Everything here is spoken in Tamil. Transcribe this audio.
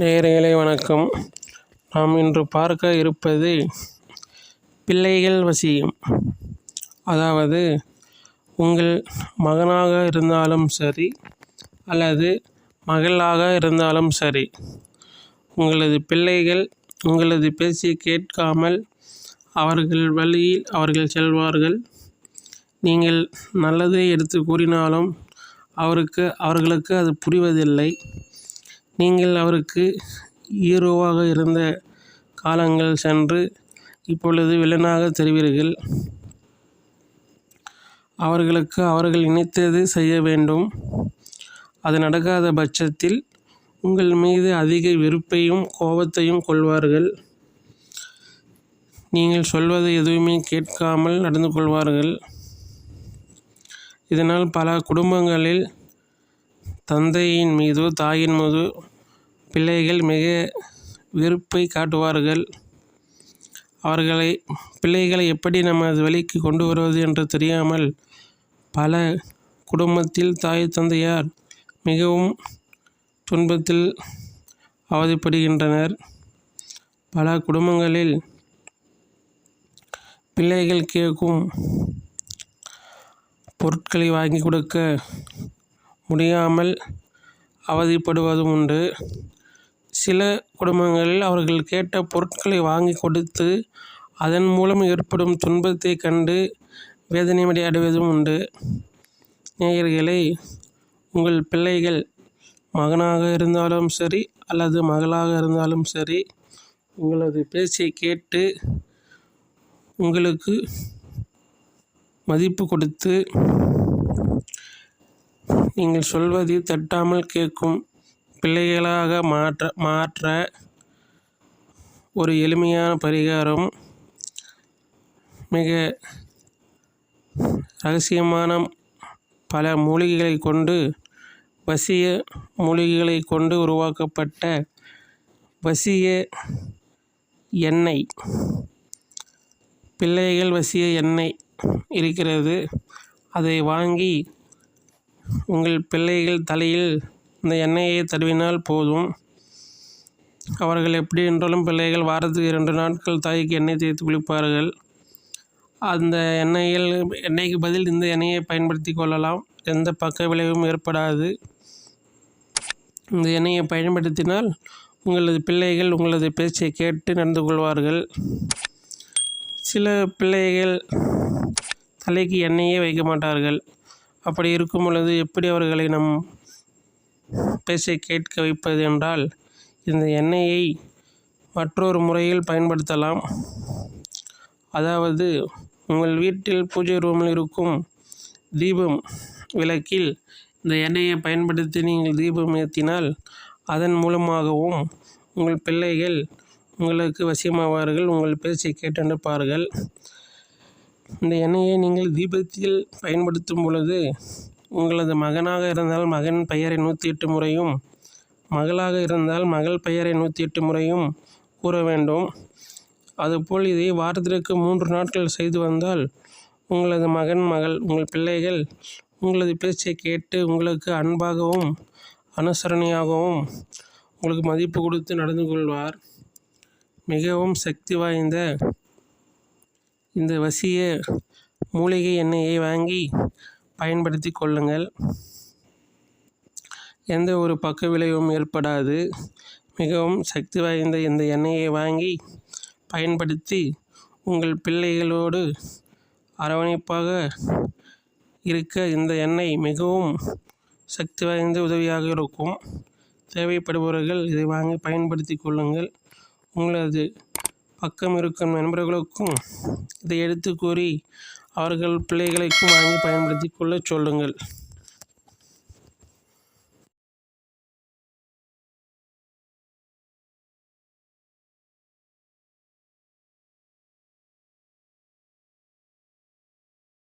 நேயர்களே வணக்கம். நாம் இன்று பார்க்க இருப்பது பிள்ளைகள் வசியம். அதாவது உங்கள் மகனாக இருந்தாலும் சரி அல்லது மகளாக இருந்தாலும் சரி உங்களது பிள்ளைகள் உங்களது பேச்சை கேட்காமல் அவர்கள் வழியில் அவர்கள் செல்வார்கள். நீங்கள் நல்லதை எடுத்து கூறினாலும் அவருக்கு அவர்களுக்கு அது புரிவதில்லை. நீங்கள் அவருக்கு ஹீரோவாக இருந்த காலங்கள் சென்று இப்பொழுது வில்லனாக தெரிவீர்கள். அவர்களுக்கு அவர்கள் நினைத்தது செய்ய வேண்டும். அது நடக்காத பட்சத்தில் உங்கள் மீது அதிக வெறுப்பையும் கோபத்தையும் கொள்வார்கள். நீங்கள் சொல்வது எதுவுமே கேட்காமல் நடந்து கொள்வார்கள். இதனால் பல குடும்பங்களில் தந்தையின் மீதோ தாயின் மீதோ பிள்ளைகள் மிக வெறுப்பை காட்டுவார்கள். அவர்களை பிள்ளைகளை எப்படி நமது வழிக்கு கொண்டு வருவது என்று தெரியாமல் பல குடும்பத்தில் தாய் தந்தையார் மிகவும் துன்பத்தில் அவதிப்படுகின்றனர். பல குடும்பங்களில் பிள்ளைகள் கேட்கும் பொருட்களை வாங்கி கொடுக்க முடியாமல் அவதிப்படுவதும் உண்டு. சில குடும்பங்களில் அவர்கள் கேட்ட பொருட்களை வாங்கி கொடுத்து அதன் மூலம் ஏற்படும் துன்பத்தை கண்டு வேதனை அடைவதும் உண்டு. நேயர்களே உங்கள் பிள்ளைகள் மகனாக இருந்தாலும் சரி அல்லது மகளாக இருந்தாலும் சரி உங்களது பேச்சை கேட்டு உங்களுக்கு மதிப்பு கொடுத்து நீங்கள் சொல்வதை தட்டாமல் கேட்கும். பிள்ளைகளாக மாற்ற மாற்ற ஒரு எளிமையான பரிகாரம். மிக ரகசியமான பல மூலிகைகளை கொண்டு வசிய மூலிகைகளை கொண்டு உருவாக்கப்பட்ட வசிய எண்ணெய். பிள்ளைகள் வசிய எண்ணெய் இருக்கிறது. அதை வாங்கி உங்கள் பிள்ளைகள் தலையில் இந்த எண்ணெயை தடவினால் போதும். அவர்கள் எப்படி என்றாலும் பிள்ளைகள் வாரத்துக்கு இரண்டு நாட்கள் தாய்க்கு எண்ணெய் தேய்த்து குளிப்பார்கள். அந்த எண்ணெயில் எண்ணெய்க்கு பதில் இந்த எண்ணெயை பயன்படுத்தி கொள்ளலாம். எந்த பக்க விளைவும் ஏற்படாது. இந்த எண்ணெயை பயன்படுத்தினால் உங்களது பிள்ளைகள் உங்களது பேச்சை கேட்டு நடந்து கொள்வார்கள். சில பிள்ளைகள் தலைக்கு எண்ணெயே வைக்க மாட்டார்கள். அப்படி இருக்கும் பொழுது எப்படி அவர்களை நம் பேச்சை கேட்க வைப்பது என்றால் இந்த எண்ணெயை மற்றொரு முறையில் பயன்படுத்தலாம். அதாவது உங்கள் வீட்டில் பூஜை ரூமில் இருக்கும் தீபம் விளக்கில் இந்த எண்ணெயை பயன்படுத்தி நீங்கள் தீபம் ஏற்றினால் அதன் மூலமாகவும் உங்கள் பிள்ளைகள் உங்களுக்கு வசியமாவார்கள் உங்கள் பேச்சை கேட்டு நடப்பார்கள் இந்த எண்ணெயை நீங்கள் தீபத்தில் பயன்படுத்தும் பொழுது உங்களது மகனாக இருந்தால் மகன் பெயரை நூற்றி எட்டு முறையும் மகளாக இருந்தால் மகள் பெயரை நூற்றி எட்டு முறையும் கூற வேண்டும். அதுபோல் இதை வாரத்திற்கு மூன்று நாட்கள் செய்து வந்தால் உங்களது மகன் மகள் உங்கள் பிள்ளைகள் உங்களது பேச்சை கேட்டு உங்களுக்கு அன்பாகவும் அனுசரணையாகவும் உங்களுக்கு மதிப்பு கொடுத்து நடந்து கொள்வார். மிகவும் சக்தி வாய்ந்த இந்த வசிய மூலிகை எண்ணெயை வாங்கி பயன்படுத்தி கொள்ளுங்கள். எந்த ஒரு பக்க விளைவும் ஏற்படாது. மிகவும் சக்தி வாய்ந்த இந்த எண்ணெயை வாங்கி பயன்படுத்தி உங்கள் பிள்ளைகளோடு அரவணைப்பாக இருக்க இந்த எண்ணெய் மிகவும் சக்தி வாய்ந்த உதவியாக இருக்கும். தேவைப்படுபவர்கள் இதை வாங்கி பயன்படுத்தி கொள்ளுங்கள். உங்களது பக்கம் இருக்கும் நண்பர்களுக்கும் இதை எடுத்து கூறி அவர்கள் பிள்ளைகளுக்கும் வாங்கி பயன்படுத்தி கொள்ள சொல்லுங்கள்.